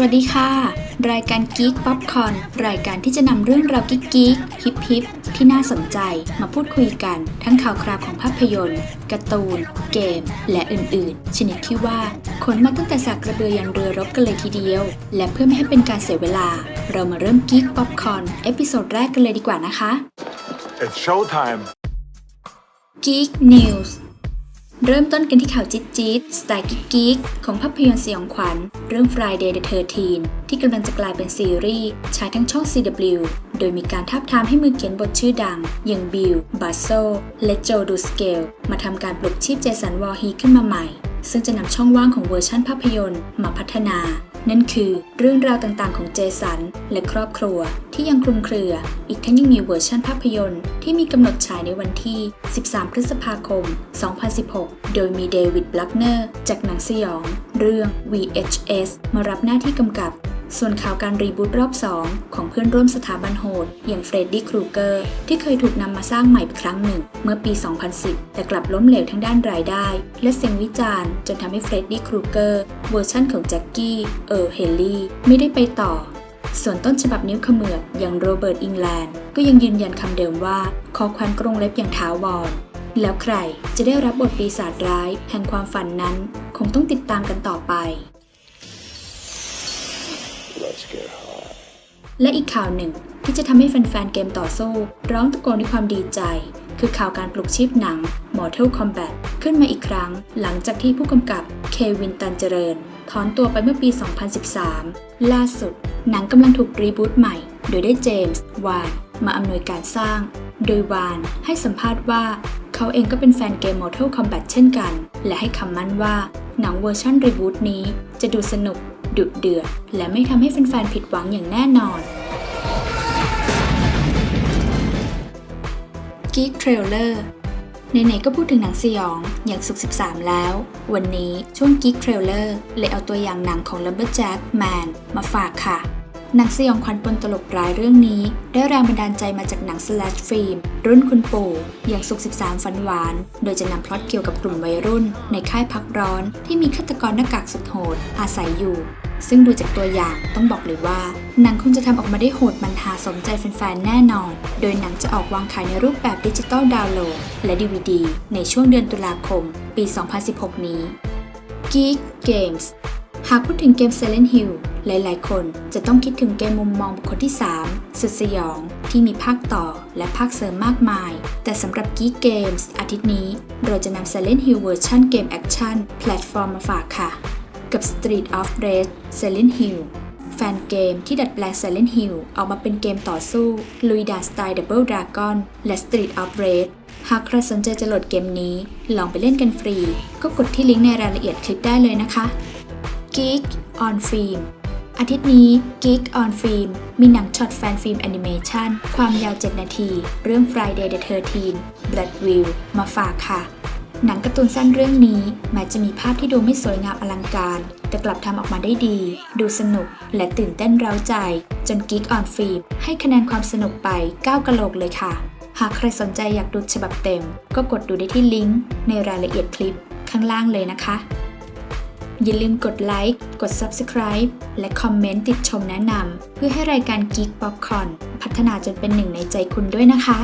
วัสดีค่ะ รายการ Geek Popcorn รายการที่จะนำเรื่องราวกิ๊กกิ๊กฮิปฮิปที่น่าสนใจมาพูดคุยกัน ทั้งข่าวคราวของภาพยนตร์การ์ตูน เกม และอื่นๆ ชนิดที่ว่าขนมาตั้งแต่สากกระเบือยันเรือรบกันเลยทีเดียว และเพื่อไม่ให้เป็นการเสียเวลา เรามาเริ่ม Geek Popcorn เอพิโซดแรกกันเลยดีกว่านะคะ It's showtime. Geek News เริ่มต้นกันที่ข่าวจิ๊ดจี๊ดสไตล์กิ๊กกิ๊กของภาพยนตร์สยองขวัญ เรื่อง Friday the 13 ที่กำลังจะกลายเป็นซีรีส์ฉายทั้งช่อง CW โดยมีการทาบทามให้มือเขียนบทชื่อดัง อย่างบิล บาโซ และโจดูสเกล มาทำการปลุกชีพเจสันวอร์ฮีขึ้นมาใหม่ ซึ่งจะนำช่องว่างของเวอร์ชั่นภาพยนตร์มาพัฒนา นั่นคือเรื่องราวต่างๆ ของเจสัน และครอบครัวที่ยังคลุมเครือ อีกทั้งยังมีเวอร์ชันภาพยนตร์ที่มีกำหนดฉายในวันที่ 13 พฤษภาคม 2016 โดยมีเดวิดบลักเนอร์จากหนังสยอง เรื่อง VHS มารับหน้าที่กำกับ ส่วนข่าวการรีบูตรอบ 2 ของเพื่อนร่วมสถาบันโหด อย่างเฟรดดี้ครูเกอร์ที่เคยถูกนำมาสร้างใหม่ครั้งหนึ่ง เมื่อปี 2010 แต่กลับล้มเหลวทั้งด้านรายได้ และเสียงวิจารณ์ จนทำให้เฟรดดี้ครูเกอร์เวอร์ชั่นของแจ็คกี้ เออร์เฮลลี่ไม่ได้ไปต่อ ส่วนต้นฉบับนิ้วเขมือบอย่างโรเบิร์ตอิงแลนด์ก็ยังยืนยันคำเดิมว่าขอควันกรงเล็บอย่างท้าวรแล้วใครจะได้รับบทปีศาจร้าย แห่งความฝันนั้น คงต้องติดตามกันต่อไป และอีกข่าวหนึ่งที่จะทำให้แฟนๆ เกมต่อสู้ ร้องตะโกนด้วยความดีใจ คือข่าวการปลุกชีพหนัง Mortal Kombat ขึ้นมาอีกครั้ง หลังจากที่ผู้กำกับเควินตันเจริญ ถอนตัวไปเมื่อปี 2013 ล่าสุด หนังกำลังถูกรีบูตใหม่ โดยได้เจมส์วานมาอำนวยการสร้าง โดยวานให้สัมภาษณ์ว่า เขาเองก็เป็นแฟนเกม Mortal Kombat เช่นกัน และให้คำมั่นว่าหนังเวอร์ชันรีบูตนี้จะดูสนุก ดุเดือด และไม่ทำให้แฟนๆผิดหวังอย่างแน่นอน Geek Trailer ไหนๆก็พูดถึงหนังสยองอย่างสุก13 แล้ว วันนี้ช่วง Geek Trailer เลยเอาตัวอย่างหนังของ Lumberjack Man มาฝากค่ะ หนังสยองขวัญปนตลกร้ายเรื่องนี้ ได้แรงบันดาลใจมาจากหนัง slash film รุ่นคุณปู่อย่างสุก13 ฟันหวาน โดยจะนำพล็อตเกี่ยวกับกลุ่มวัยรุ่น ในค่ายพักร้อนที่มีฆาตกรหน้ากากสุดโหดอาศัยอยู่ ซึ่งดูจากตัวอย่างต้องบอกเลยว่า หนังคงจะทำออกมาได้โหดมันหาสมใจแฟนๆ แน่นอน โดยหนังจะออกวางขายในรูปแบบดิจิตอลดาวน์โหลด และ DVD ในช่วงเดือนตุลาคม ปี 2016 นี้ Geek Games หากพูดถึงเกม Silent Hill หลายๆ คนจะต้องคิดถึงเกมมุมมองบุคคลที่ 3 สุดสยอง ที่มีภาคต่อและภาคเสริมมากมาย แต่สำหรับ Geek Games อาทิตย์นี้ เราจะนำ Silent Hill เวอร์ชันเกมแอคชั่นแพลตฟอร์มมาฝากค่ะ กับ Street of Rage Silent Hill แฟนเกมที่ดัดแปลง Silent Hill ออกมาเป็นเกมต่อสู้ลุยดาสไตล์ Double Dragon และ Street of Rage หากใครสนใจจะโหลดเกมนี้ ลองไปเล่นกันฟรี ก็กดที่ลิงก์ในรายละเอียดคลิปได้เลยนะคะ Geek on Film อาทิตย์นี้ Geek on Film มีหนังช็อตแฟนฟิล์มแอนิเมชันความยาว 7 นาที เรื่อง Friday the 13 Bloodview มาฝากค่ะ หนังการ์ตูนสั้นเรื่องนี้แม้จะมีภาพที่ดูไม่สวยงามอลังการ แต่กลับทำออกมาได้ดี ดูสนุก และตื่นเต้นเร้าใจ จน Geek on Film ให้คะแนนความสนุกไป 9 กะโหลกเลยค่ะ หากใครสนใจอยากดูฉบับเต็ม ก็กดดูได้ที่ลิงก์ในรายละเอียดคลิปข้างล่างเลยนะคะ อย่าลืมกดไลค์กด Subscribe และคอมเมนต์ติดชมแนะนำเพื่อให้รายการ Geek Popcorn พัฒนาจนเป็นหนึ่งในใจคุณด้วยนะคะ